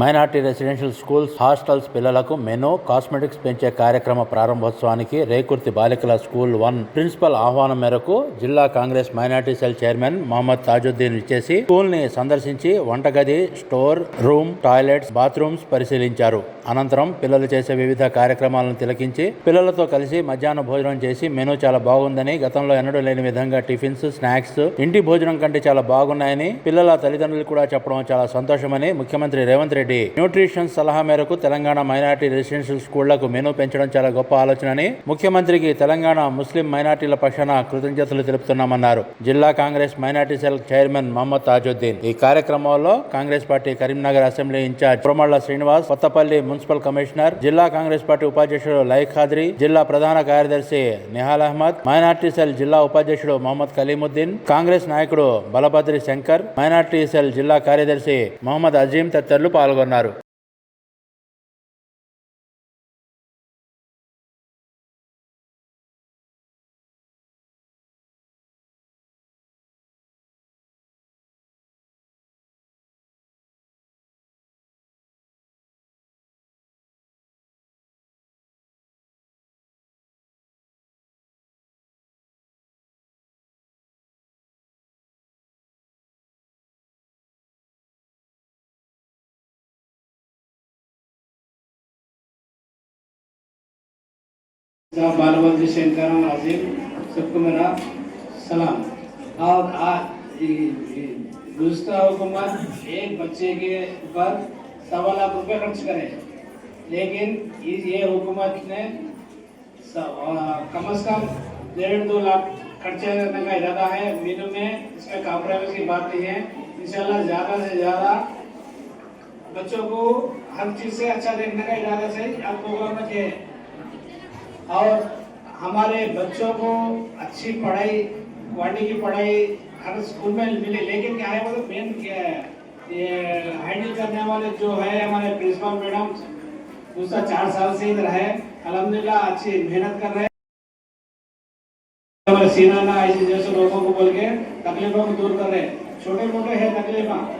Minority residential schools hostels పిల్లలకు menu cosmetics పెంచే కార్యక్రమ ప్రారంభోత్సవానికి రేకుర్తి బాలికల స్కూల్ వన్ ప్రిన్సిపల్ ఆహ్వానం మేరకు జిల్లా Congress minority cell chairman Mohammed Tajuddin ఇచ్చేసి స్కూల్ని సందర్శించి వంటగది స్టోర్ రూమ్ టాయిలెట్స్ బాత్రూమ్స్ పరిశీలించారు. అనంతరం పిల్లలు చేసే వివిధ కార్యక్రమాలను తిలకించి పిల్లలతో కలిసి మధ్యాహ్న భోజనం చేసి మెనూ చాలా బాగుందని గతంలో ఎన్నడూ లేని విధంగా టిఫిన్స్ స్నాక్స్ ఇంటి భోజనం కంటే చాలా బాగున్నాయని పిల్లల తల్లిదండ్రులు కూడా చెప్పడం చాలా సంతోషమని ముఖ్యమంత్రి రేవంత్ రెడ్డి న్యూట్రిషన్ సలహా మేరకు తెలంగాణ మైనార్టీ రెసిడెన్షియల్ స్కూళ్ళకు మెనూ పెంచడం చాలా గొప్ప ఆలోచనని ముఖ్యమంత్రికి తెలంగాణ ముస్లిం మైనార్టీల పక్షాన కృతజ్ఞతలు తెలుపుతున్నామన్నారు. జిల్లా Congress minority cell chairman Mohammed Tajuddin. ఈ కార్యక్రమంలో Congress party Karimnagar assembly in-charge Puramalla Srinivas Kothapalli municipal commissioner జిల్లా కాంగ్రెస్ పార్టీ ఉపాధ్యక్షుడు లైక్ ఖాద్రి జిల్లా ప్రధాన కార్యదర్శి నిహాల్ అహ్మద్ మైనార్టీ సెల్ జిల్లా ఉపాధ్యక్షుడు మహమ్మద్ కలీముద్దీన్ కాంగ్రెస్ నాయకుడు బలభద్రి శంకర్ మైనార్టీ సెల్ జిల్లా కార్యదర్శి మహమ్మద్ అజీం తదితరులు పాల్గొన్నారు. పాల్గొన్నారు साहब बालबंदी शंकर आजिम सबको मेरा सलाम। और आज गुजशत हुकूमत, एक बच्चे के ऊपर सवा लाख रुपए खर्च करे। लेकिन ये हुकूमत ने कम से कम डेढ़ दो लाख खर्चा करने का इरादा है। मीनू में इसमें कॉम्प्रोमाइज की बात नहीं है। इंशाल्लाह ज़्यादा से ज़्यादा बच्चों को हर चीज़ से अच्छा देखने का इरादा से आप में। और हमारे बच्चों को अच्छी पढ़ाई क्वालिटी की पढ़ाई हर स्कूल में मिले। लेकिन क्या है मतलब मेन क्या है, ये हैंडल करने वाले जो है हमारे प्रिंसिपल मैडम दूसरा चार साल से इधर है। अलहमदिल्ला अच्छी मेहनत कर रहे हैं। हमारे सीनाना ऐसे जैसे लोगों को बोल के तकलीफों को दूर कर रहे हैं। छोटे मोटे है तकलीफा।